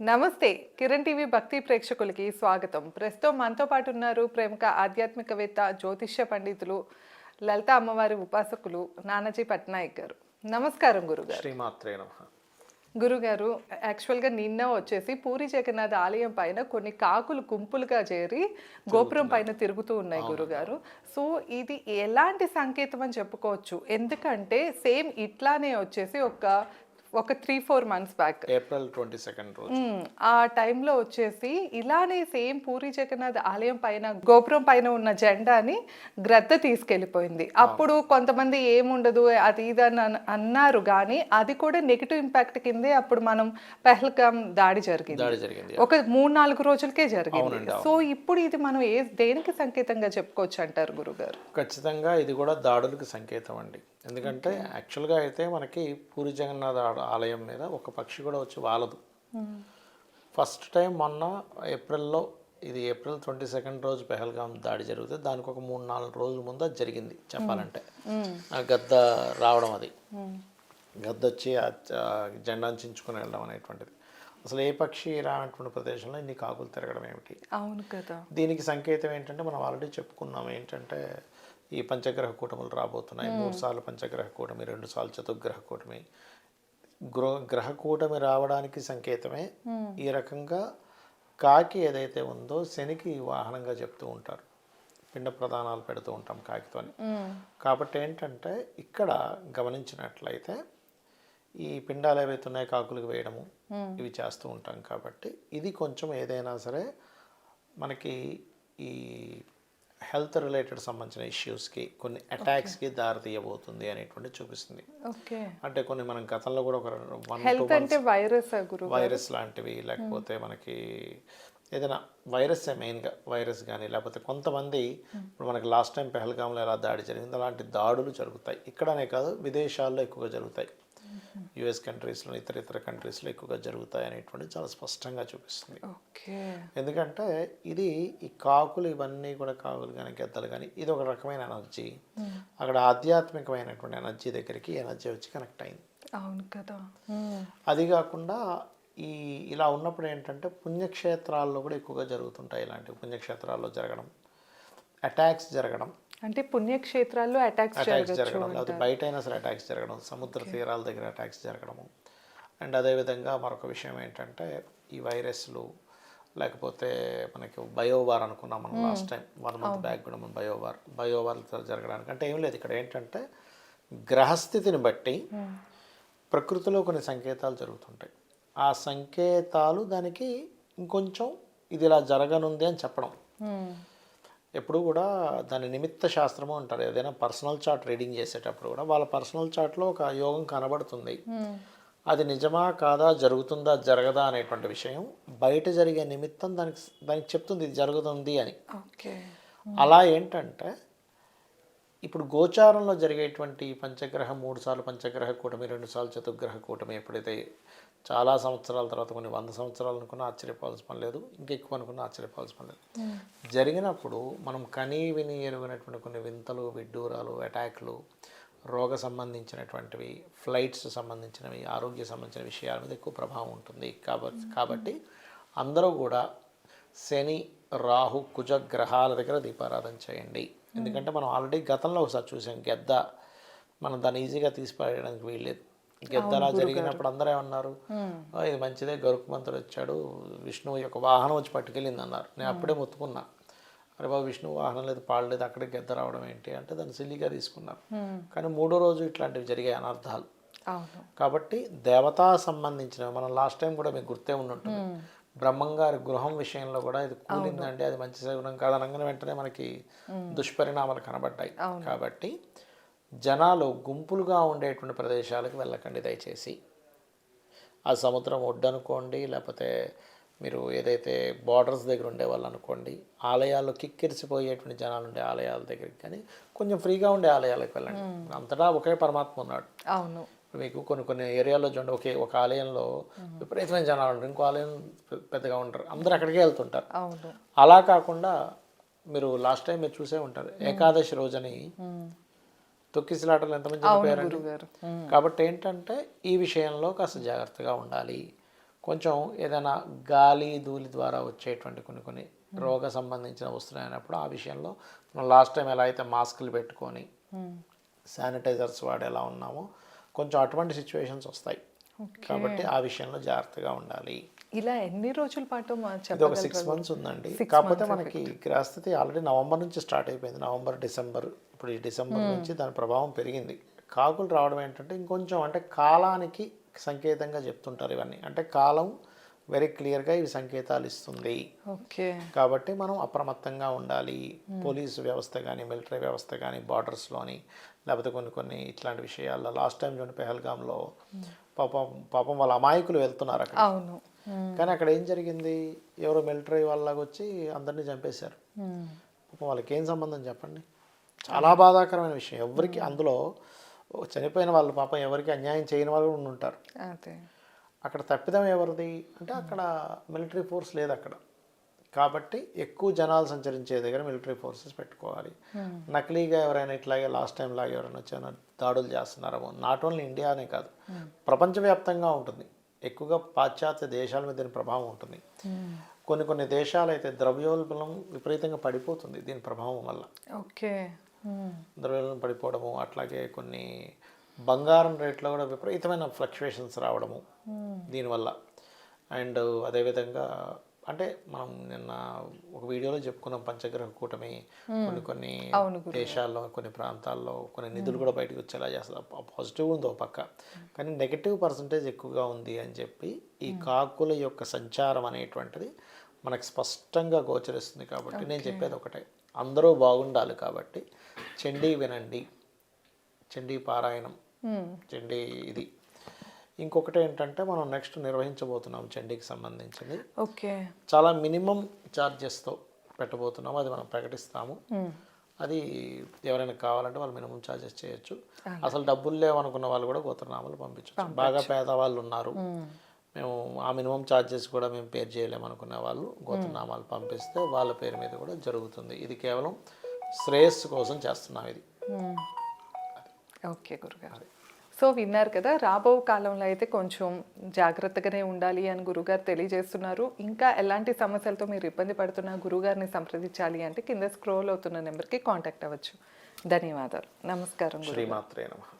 నమస్తే. కిరణ్ టీవీ భక్తి ప్రేక్షకులకి స్వాగతం. ప్రస్తుతం మనతో పాటు ఉన్నారు ప్రముఖ ఆధ్యాత్మికవేత్త జ్యోతిష్య పండితులు లలిత అమ్మవారి ఉపాసకులు నానాజీ పట్నాయక్ గారు. నమస్కారం గురుగారు. శ్రీమాత్రే నమ. గురుగారు యాక్చువల్గా నిన్న వచ్చేసి పూరి జగన్నాథ్ ఆలయం పైన కొన్ని కాకులు గుంపులుగా చేరి గోపురం పైన తిరుగుతూ ఉన్నాయి గురుగారు. సో ఇది ఎలాంటి సంకేతం అని చెప్పుకోవచ్చు? ఎందుకంటే సేమ్ ఇట్లానే వచ్చేసి ఒక ఒక three four months back April twenty second రోజు. మ్మ్. ఆ టైంలో వచ్చేసి ఇలానే సేమ్ పూరి జగన్నాథ్ ఆలయం పైన గోపురం పైన ఉన్న జెండాని గ్రద్ద తీసుకెళ్ళిపోయింది. అప్పుడు కొంతమంది ఏముండదు అది ఇది అని అన్- అన్నారు కానీ అది కూడా నెగిటివ్ ఇంపాక్ట్ కిందే అప్పుడు మనం పెహల్గాం దాడి జరిగింది. ఒక మూడు నాలుగు రోజులకే జరిగింది. సో ఇప్పుడు ఇది మనం ఏ దేనికి సంకేతంగా చెప్పుకోవచ్చు అంటారు గురుగారు? ఖచ్చితంగా ఇది కూడా దాడులకు సంకేతం అండి. ఎందుకంటే యాక్చువల్గా అయితే మనకి పూరి జగన్నాథ ఆలయం మీద ఒక పక్షి కూడా వచ్చి వాలదు. ఫస్ట్ టైం మొన్న ఏప్రిల్లో ఇది ఏప్రిల్ ట్వంటీ సెకండ్ రోజు పెహల్గాం దాడి జరుగుతుంది దానికి ఒక మూడు నాలుగు రోజుల ముందు అది జరిగింది చెప్పాలంటే. ఆ గద్ద రావడం అది. గద్ద వచ్చి జెండాను చించుకొని వెళ్ళడం అనేటువంటిది. అసలు ఏ పక్షి రానటువంటి ప్రదేశంలో ఇన్ని కాకులు తిరగడం ఏమిటి? అవును కదా. దీనికి సంకేతం ఏంటంటే మనం ఆల్రెడీ చెప్పుకున్నాం ఏంటంటే ఈ పంచగ్రహ కూటములు రాబోతున్నాయి. మూడు సార్లు పంచగ్రహ కూటమి రెండు సార్లు చతుర్గ్రహ కూటమి గృహ గ్రహ కూటమి రావడానికి సంకేతమే. ఈ రకంగా కాకి ఏదైతే ఉందో శనికి వాహనంగా చెప్తూ ఉంటారు. పిండ ప్రదానాలు పెడుతూ ఉంటాం కాకితోని. కాబట్టి ఏంటంటే ఇక్కడ గమనించినట్లయితే ఈ పిండాలు ఏవైతే ఉన్నాయో కాకులకు వేయడము ఇవి చేస్తూ ఉంటాం కాబట్టి ఇది కొంచెం ఏదైనా సరే మనకి ఈ హెల్త్ రిలేటెడ్ సంబంధించిన ఇష్యూస్కి కొన్ని అటాక్స్కి దారి తీయబోతుంది అనేటువంటి చూపిస్తుంది. అంటే కొన్ని మనం గతంలో కూడా ఒక వన్ అంటే వైరస్ వైరస్ లాంటివి లేకపోతే మనకి ఏదైనా వైరస్ మెయిన్గా వైరస్ కానీ లేకపోతే కొంతమంది ఇప్పుడు మనకి లాస్ట్ టైం పెహల్గాంలో ఎలా దాడి జరిగింది అలాంటి దాడులు జరుగుతాయి. ఇక్కడనే కాదు విదేశాల్లో ఎక్కువగా జరుగుతాయి. యుఎస్ కంట్రీస్లో ఇతర ఇతర కంట్రీస్లో ఎక్కువగా జరుగుతాయి అనేటువంటిది చాలా స్పష్టంగా చూపిస్తుంది. ఓకే. ఎందుకంటే ఇది ఈ కాకులు ఇవన్నీ కూడా కాకులు కానీ గెద్దలు కానీ ఇది ఒక రకమైన ఎనర్జీ. అక్కడ ఆధ్యాత్మికమైనటువంటి ఎనర్జీ దగ్గరికి ఎనర్జీ వచ్చి కనెక్ట్ అయింది. అవును కదా. అది కాకుండా ఈ ఇలా ఉన్నప్పుడు ఏంటంటే పుణ్యక్షేత్రాల్లో కూడా ఎక్కువగా జరుగుతుంటాయి ఇలాంటివి. పుణ్యక్షేత్రాల్లో జరగడం అటాక్స్ జరగడం అంటే పుణ్యక్షేత్రాల్లో అటాక్స్ అటాక్స్ జరగడం అది బయట అయినా సరే అటాక్స్ జరగడం సముద్ర తీరాల దగ్గర అటాక్స్ జరగడము. అండ్ అదేవిధంగా మరొక విషయం ఏంటంటే ఈ వైరస్లు లేకపోతే మనకి బయోవార్ అనుకున్నాం మనం last time one month back కూడా మనం బయోవార్ బయోవార్ జరగడానికి. అంటే ఏం లేదు ఇక్కడ ఏంటంటే గ్రహస్థితిని బట్టి ప్రకృతిలో కొన్ని సంకేతాలు జరుగుతుంటాయి. ఆ సంకేతాలు దానికి ఇంకొంచెం ఇది ఇలా జరగనుంది అని చెప్పడం. మ్మ్. ఎప్పుడు కూడా దాని నిమిత్త శాస్త్రము అంటారు. ఏదైనా పర్సనల్ చార్ట్ రీడింగ్ చేసేటప్పుడు కూడా వాళ్ళ పర్సనల్ చార్ట్లో ఒక యోగం కనబడుతుంది. అది నిజమా కాదా జరుగుతుందా జరగదా అనేటువంటి విషయం బయట జరిగే నిమిత్తం దానికి దానికి చెప్తుంది ఇది జరుగుతుంది అని. అలా ఏంటంటే ఇప్పుడు గోచారంలో జరిగేటువంటి పంచగ్రహ మూడు సార్లు పంచగ్రహ కూటమి రెండు సార్లు చతుర్గ్రహ కూటమి ఎప్పుడైతే చాలా సంవత్సరాల తర్వాత కొన్ని వంద సంవత్సరాలు అనుకున్నా ఆశ్చర్యపోవాల్సిన పని లేదు ఇంకా ఎక్కువ అనుకున్నా ఆశ్చర్యపోవాల్సిన పని లేదు జరిగినప్పుడు మనం కనీ విని ఎరుగినటువంటి కొన్ని వింతలు విడ్డూరాలు అటాక్లు రోగ సంబంధించినటువంటివి ఫ్లైట్స్ సంబంధించినవి ఆరోగ్య సంబంధించిన విషయాల మీద ఎక్కువ ప్రభావం ఉంటుంది. కాబట్టి కాబట్టి అందరూ కూడా శని రాహు కుజ గ్రహాల దగ్గర దీపారాధన చేయండి. ఎందుకంటే మనం ఆల్రెడీ గతంలో ఒకసారి చూసాం గెద్ద మనం దాన్ని ఈజీగా తీసిపారేయడానికి వీల్లేదు. గెద్ద అలా జరిగినప్పుడు అందరూ ఏమన్నారు? "ఆ, ఇది మంచిదే గరుకుమంతుడు వచ్చాడు విష్ణువు యొక్క వాహనం వచ్చి పట్టుకెళ్ళింది అన్నారు. నేను అప్పుడే మొత్తుకున్నా. అరే బాబు విష్ణువు వాహనం లేదు పాడలేదు అక్కడే గెద్ద రావడం ఏంటి? అంటే దాన్ని సిల్లిగా తీసుకున్నారు. కానీ మూడో రోజు ఇట్లాంటివి జరిగాయి అనర్థాలు కాబట్టి దేవతా సంబంధించినవి మనం లాస్ట్ టైం కూడా మీకు గుర్తే ఉంటుంది బ్రహ్మంగారి గృహం విషయంలో కూడా ఇది కూలిందండి. అది మంచి శకునం కాదనగానే వెంటనే మనకి దుష్పరిణామాలు కనబడ్డాయి. కాబట్టి జనాలు గుంపులుగా ఉండేటువంటి ప్రదేశాలకు వెళ్ళకండి దయచేసి. ఆ సముద్రం ఒడ్డు అనుకోండి లేకపోతే మీరు ఏదైతే బార్డర్స్ దగ్గర ఉండేవాళ్ళు అనుకోండి ఆలయాల్లో కిక్కిరిసిపోయేటువంటి జనాలు ఉండే ఆలయాల దగ్గరికి కానీ కొంచెం ఫ్రీగా ఉండే ఆలయాలకు వెళ్ళండి. అంతటా ఒకే పరమాత్మ ఉన్నాడు. అవును. మీకు కొన్ని కొన్ని ఏరియాలో చూడండి ఒకే ఒక ఆలయంలో విపరీతమైన జనాలు ఉంటారు. ఇంకో ఆలయం పెద్దగా ఉంటారు. అందరూ అక్కడికే వెళ్తుంటారు. అలా కాకుండా మీరు లాస్ట్ టైం మీరు చూసే ఉంటారు. ఏకాదశి రోజని తొక్కిసలాటలు ఎంతమంది చనిపోయారండి కాబట్టి ఏంటంటే ఈ విషయంలో కాస్త జాగ్రత్తగా ఉండాలి. కొంచెం ఏదైనా గాలి ధూళి ద్వారా వచ్చేటువంటి కొన్ని కొన్ని రోగ సంబంధించిన వస్తువులు అయినప్పుడు ఆ విషయంలో మనం లాస్ట్ టైం ఎలా అయితే మాస్కులు పెట్టుకొని శానిటైజర్స్ వాడి ఎలా ఉన్నామో కొంచెం అటువంటి సిచ్యువేషన్స్ వస్తాయి. కాబట్టి ఆ విషయంలో జాగ్రత్తగా ఉండాలి. ఇలా ఎన్ని రోజుల పాటు ఇది ఒక సిక్స్ మంత్స్ ఉందండి. కాకపోతే మనకి గ్రహస్థితి ఆల్రెడీ నవంబర్ నుంచి స్టార్ట్ అయిపోయింది. నవంబర్ డిసెంబర్ ఇప్పుడు ఈ డిసెంబర్ నుంచి దాని ప్రభావం పెరిగింది. కాకులు రావడం ఏంటంటే ఇంకొంచెం అంటే కాలానికి సంకేతంగా చెప్తుంటారు ఇవన్నీ. అంటే కాలం వెరీ క్లియర్గా ఇవి సంకేతాలు ఇస్తుంది. ఓకే. కాబట్టి మనం అప్రమత్తంగా ఉండాలి. పోలీసు వ్యవస్థ కానీ మిలిటరీ వ్యవస్థ కానీ బార్డర్స్లోని లేకపోతే కొన్ని కొన్ని ఇట్లాంటి విషయాల్లో లాస్ట్ టైం చూడండి పెహల్గాంలో పాపం పాపం వాళ్ళ అమాయకులు వెళ్తున్నారు అక్కడ అవును. కానీ అక్కడ ఏం జరిగింది? ఎవరో మిలిటరీ వాళ్ళకి వచ్చి అందరినీ చంపేశారు. పాపం వాళ్ళకి ఏం సంబంధం చెప్పండి? చాలా బాధాకరమైన విషయం. ఎవరికి అందులో చనిపోయిన వాళ్ళు పాపం ఎవరికి అన్యాయం చేయని వాళ్ళు ఉంటారు అదే. అక్కడ తప్పిదం ఎవరిది? అంటే అక్కడ మిలిటరీ ఫోర్స్ లేదు అక్కడ. కాబట్టి ఎక్కువ జనాలు సంచరించే దగ్గర మిలిటరీ ఫోర్సెస్ పెట్టుకోవాలి. నకిలీగా ఎవరైనా ఇట్లాగే లాస్ట్ టైం లాగా ఎవరైనా వచ్చిన దాడులు చేస్తున్నారేమో. నాట్ ఓన్లీ ఇండియా అనే కాదు ప్రపంచవ్యాప్తంగా ఉంటుంది. ఎక్కువగా పాశ్చాత్య దేశాల మీద దీని ప్రభావం ఉంటుంది. కొన్ని కొన్ని దేశాలు అయితే ద్రవ్యోల్బణం విపరీతంగా పడిపోతుంది దీని ప్రభావం వల్ల. ఓకే. ద్రవ్యోల్బణం పడిపోవడము అట్లాగే కొన్ని బంగారం రేట్లో కూడా విపరీతమైన ఫ్లక్చువేషన్స్ రావడము దీనివల్ల. అండ్ అదేవిధంగా అంటే మనం నిన్న ఒక వీడియోలో చెప్పుకున్నాం పంచగ్రహ కూటమి. కొన్ని కొన్ని అవును దేశాల్లో కొన్ని ప్రాంతాల్లో కొన్ని నిధులు కూడా బయటకు వచ్చేలా చేస్తుంది పాజిటివ్ ఉంది ఒక పక్క. కానీ నెగిటివ్ పర్సంటేజ్ ఎక్కువగా ఉంది అని చెప్పి ఈ కాకుల యొక్క సంచారం అనేటువంటిది మనకు స్పష్టంగా గోచరిస్తుంది కాబట్టి నేను చెప్పేది ఒకటే. అందరూ బాగుండాలి కాబట్టి చండీ వినండి. చండీ పారాయణం. చండీ ఇది. ఇంకొకటి ఏంటంటే మనం నెక్స్ట్ నిర్వహించబోతున్నాం చండీకి సంబంధించింది. ఓకే. చాలా మినిమం ఛార్జెస్తో పెట్టబోతున్నాము అది మనం ప్రకటిస్తాము. అది ఎవరైనా కావాలంటే వాళ్ళు మినిమం ఛార్జెస్ చేయొచ్చు. అసలు డబ్బులు లేవనుకున్న వాళ్ళు కూడా గోత్రనామాలు పంపించవచ్చు బాగా పేదవాళ్ళు ఉన్నారు. మేము ఆ మినిమం ఛార్జెస్ కూడా మేము పే చేయలేమనుకున్న వాళ్ళు గోత్రనామాలు పంపిస్తే వాళ్ళ పేరు మీద కూడా జరుగుతుంది. ఇది కేవలం శ్రేయస్సు కోసం చేస్తున్నాం ఇది. ఓకే గురుగారు. సో విన్నారు కదా రాబో కాలంలో అయితే కొంచెం జాగ్రత్తగానే ఉండాలి అని గురుగారు తెలియజేస్తున్నారు. ఇంకా ఎలాంటి సమస్యలతో మీరు ఇబ్బంది పడుతున్నా గురుగారిని సంప్రదించాలి అంటే కింద స్క్రోల్ అవుతున్న నెంబర్కి కాంటాక్ట్ అవ్వచ్చు. ధన్యవాదాలు. నమస్కారం శ్రీమాత్రే నమః.